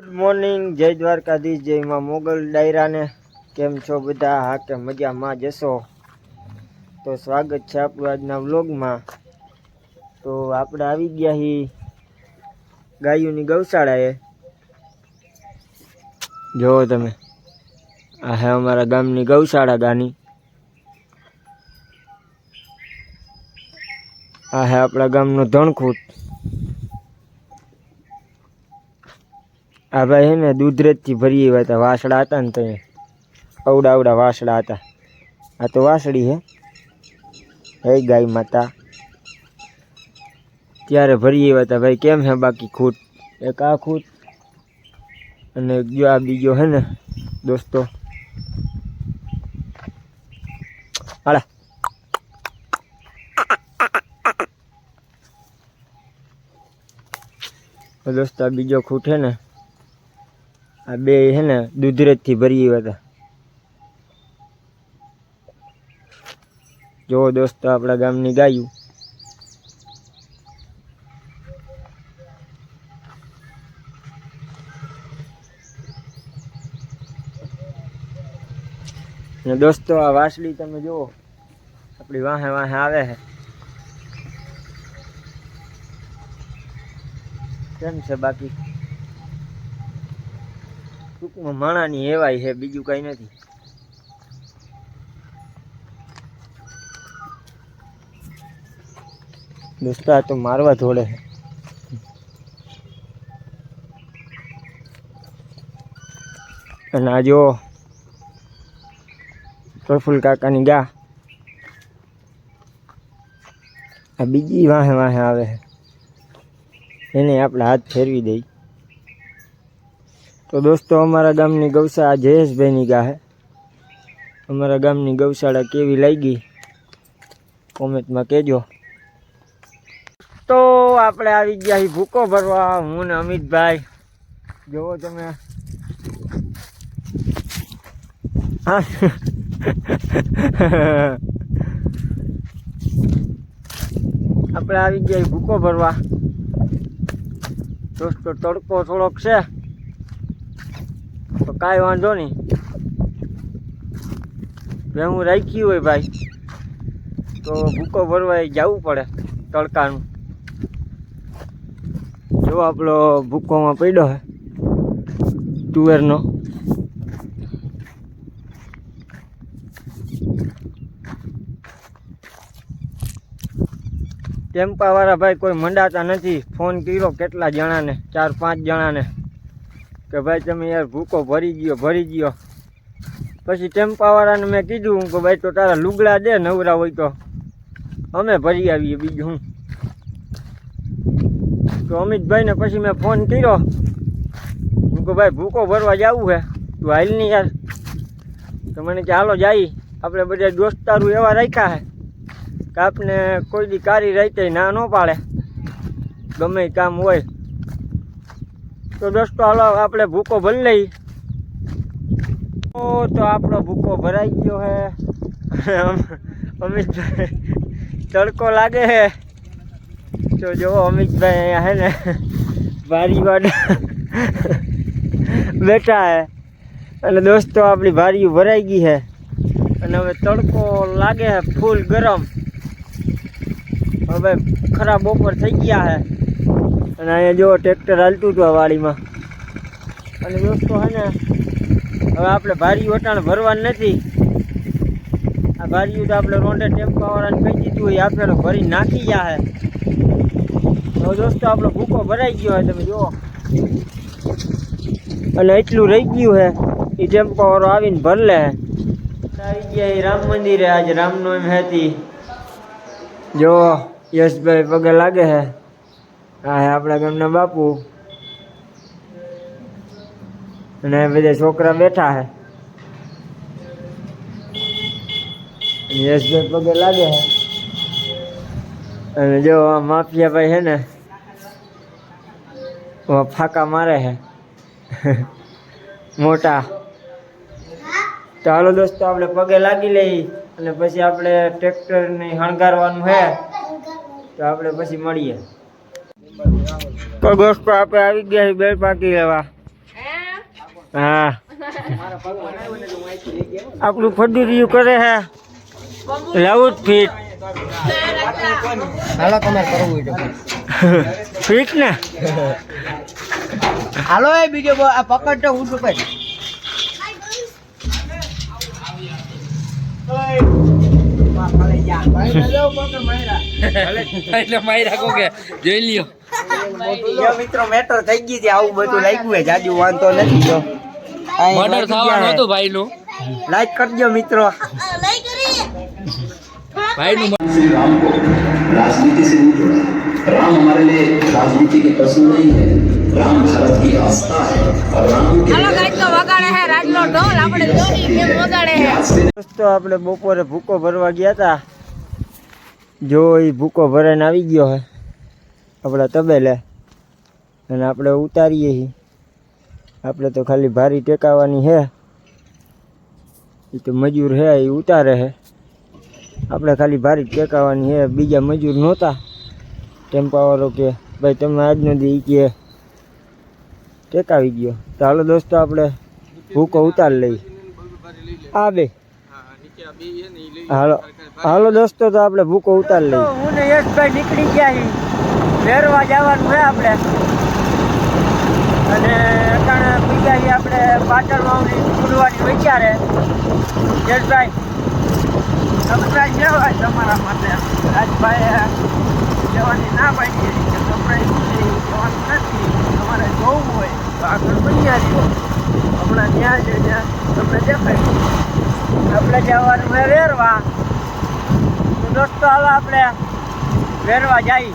Good morning જય દ્વારકાધીશ, જય માં મોગલ ડાયરાને. કેમ છો બધા? હા, કે મજામાં જશો તો સ્વાગત છે આપણું આજના વ્લોગમાં. તો આપણે આવી ગયા હી ગાયોની ગૌશાળાએ. જુઓ તમે. આ હે અમારા ગામની ગૌશાળા ગાની. આ હે આપણા ગામનો ધણખૂટ. આ ભાઈ હે ને દૂધરેજથી ભરી આવ્યા હતા. વાસડા હતા ને તો અવડા અવડા વાસડા હતા. આ તો વાસળી હે. હે ગાય માતા. ત્યારે ભરી આવ્યા હતા. ભાઈ કેમ હે બાકી ખૂટ એક આ ખૂટ અને જો આ બીજો હે ને દોસ્તો. હાલા. તો દોસ્તો આ બીજો ખૂટ હે ને આ બે હે ને દૂધરેજથી ભરી આવ્યા હતા. જો દોસ્તો, આપણા ગામની ગાયું. ને દોસ્તો, આ વાસળી તમે જુઓ, આપણી વાહે વાહે આવે છે. કેમ છે બાકી? ટૂંકમાં માણાની હેવાય છે, બીજું કઈ નથી. દોસ્તા તો મારવા ધોળે છે. અને આ જો પ્રફુલ કાકાની ગા. આ બીજી વાહે વાહે આવે છે. એને આપણે હાથ ફેરવી દઈ. તો દોસ્તો, અમારા ગામની ગૌશાળા જયેશભાઈની ગાહે અમારા ગામની ગૌશાળા કેવી લાગી? કોમેન્ટમાં કહેજો. તો આપણે આવી ગયા ભૂકો ભરવા. હું ને અમિતભાઈ. જોવો તમે. આપણે આવી ગયા ભૂકો ભરવા. દોસ્તો, તડકો થોડોક છે. તો કાંઈ વાંધો નહીં. ભેહું રાખી હોય ભાઈ. તો ભૂકો ભરવા જવું પડે તડકાનું. જો આપણો ભૂકોમાં પડ્યો હે. તુવેરનો. ટેમ્પાવાળા ભાઈ કોઈ મંડાતા નથી. ફોન કર્યો કેટલા જણાને? ચાર પાંચ જણાને. કે ભાઈ તમે યાર ભૂકો ભરી ગયો ભરી ગયો. પછી ટેમ્પાવાળાને મેં કીધું કે ભાઈ તો તારા લુગડા દે નવરા હોય તો. અમે ભરી આવીએ બીજું હું. તો અમિતભાઈને પછી મેં ફોન કર્યો. હું કે ભાઈ ભૂકો ભરવા જવું છે તું હાલ નહીં યાર. તો મને કે હાલો જાય. આપણે બધા દોસ્તારું એવા રાખ્યા છે કે આપને કોઈ દી કારી રાતે ના ન પાડે. ગમે કામ હોય. તો દોસ્તો, હાલો, આપણે ભૂકો ભરી લઈ. ઓ, તો આપણો ભૂકો ભરાઈ ગયો હે. અમિતભાઈ, તડકો લાગે હે. તો જો અમિતભાઈ અહીંયા હે ને, ભારી વાડ બેઠા હે. અને દોસ્તો, આપણી ભારી ભરાઈ ગઈ છે અને હવે તડકો લાગે છે ફૂલ ગરમ. હવે ખરાબ બપોર થઈ ગયા છે અને અહીંયા જો ટ્રેક્ટર હાલતું હતું આ વાડીમાં. અને દોસ્તો હે ને, હવે આપણે ભારી વટાણ ભરવાનું નથી. આ ભારીયું તો આપણે રોંડે ટેમ્પાવાળાને કહી દીધું હોય આપણે ભરી નાખી ગયા છે હવે દોસ્તો આપણો ભૂકો ભરાઈ ગયો હોય તમે જુઓ. અને એટલું રહી ગયું છે એ ટેમ્પાવાળો આવીને ભર લે આવી ગયા એ રામ મંદિરે, આજે રામનવમી હતી. જો યશભાઈ પગે લાગે છે હા. હે આપણા ગામના બાપુ. અને બધા છોકરા બેઠા છે યશભાઈ પગે લાગે છે અને જો આ માફિયા ભાઈ છે ને આ ફાકા મારે છે મોટા. તો હાલો દોસ્તો, આપણે પગે લાગી લઈ અને પછી આપણે ટ્રેક્ટરને શણગારવાનું છે તો આપણે પછી મળીએ. તો દોસ્તો આપણે આવી ગયા છીએ બેલ પાકી લેવા. હા. આપણું ફડુરિયું કરે હે. લાવું ફીટ. હાલો તમારે કરવું ફીટ ને? હાલો એ બીજો બ- આ પકડ તો હું રાખો કે જોઈ લ્યો. જો મિત્રો મેટર થઈ ગઈ છે આવું બધું લાગ્યું છે જાજુ વાંધો નથી જો મર્ડર થવાનું હતું ભાઈ નું લાઈક કરજો મિત્રો ભાઈ નું श्री राम को राजनीति से नहीं जोड़ा राम हमारे लिए राजनीति के प्रश्न नहीं है राम भारत की आस्था है और राम के હાલો ગાઈસ તો વગાડે હે રાજનો ઢોલ આપણે જોઈ કેમ વગાડે હે દોસ્તો આપણે બપોરે ભૂકો ભરવા ગયા હતા જો એ ભૂકો ભરાઈને આવી ગયો હે આપણા તબેલે. અને આપણે ઉતારીએ છીએ આપણે તો ખાલી ભારી ટેકાવાની છે એ તો મજૂર છે એ ઉતારે છે આપણે ખાલી ભારી ટેકાવાની છે બીજા મજૂર નહોતા. ટેમ્પાવાળો કે, ભાઈ, તમે આજનો દી કે, ટેકાવી ગયો. તો હાલો દોસ્તો, આપણે ભૂકો ઉતારી લઈએ. આ બે. હાલો. હાલો દોસ્તો, તો આપણે ભૂકો ઉતારી લઈએ. હું ને યશભાઈ નીકળી ગયા છીએ ફેરવા જવાનું છે આપણે. અને અટાણે બીજા આપણે પાટણ વાવની ખુલવાની વિચારે. યશભાઈ સરપ્રાઈઝ જવાય તમારા માટે. રાજભાઈ જવાની ના પાડી સરપ્રાઈઝ જવાનું નથી. તમારે જોવું હોય તો આગળ બન્યા રહ્યો હમણાં ત્યાં જ ત્યાં તમને દેખાય આપણે જવાનું છે વેરવા. દોસ્તો, હવે આપણે વેરવા જઈ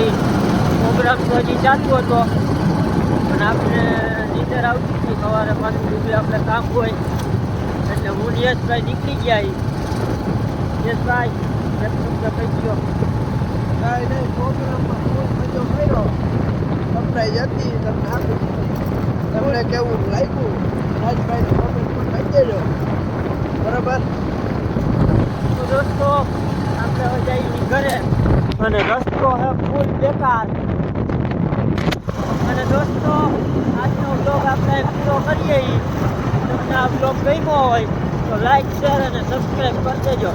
કરી. પ્રોગ્રામ તો હજી ચાલુ હતો. પણ આપણે નીંદર આવતી હતી. સવારે પાછું બીજું આપણે કામ હોય. એટલે હું યશભાઈ નીકળી ગયા યશભાઈ કહી ગયો? કાંઈ નહીં પ્રોગ્રામમાં ખૂબ મજો કર્યો. સરપ્રાઈઝ હતી તમને આપી તમને કેવું લાગ્યું? રાજભાઈને પણ કહી દેજો. બરાબર? તો દોસ્તો આપણે હવે જઈએ ઘરે. અને રસ્તો હે ફૂલ બેકાર. અને દોસ્તો, આજનો બ્લોગ આપણે પૂરો કરીએ તમને આ બ્લોગ ગમ્યો હોય તો લાઈક શેર અને સબસ્ક્રાઈબ કરી દેજો.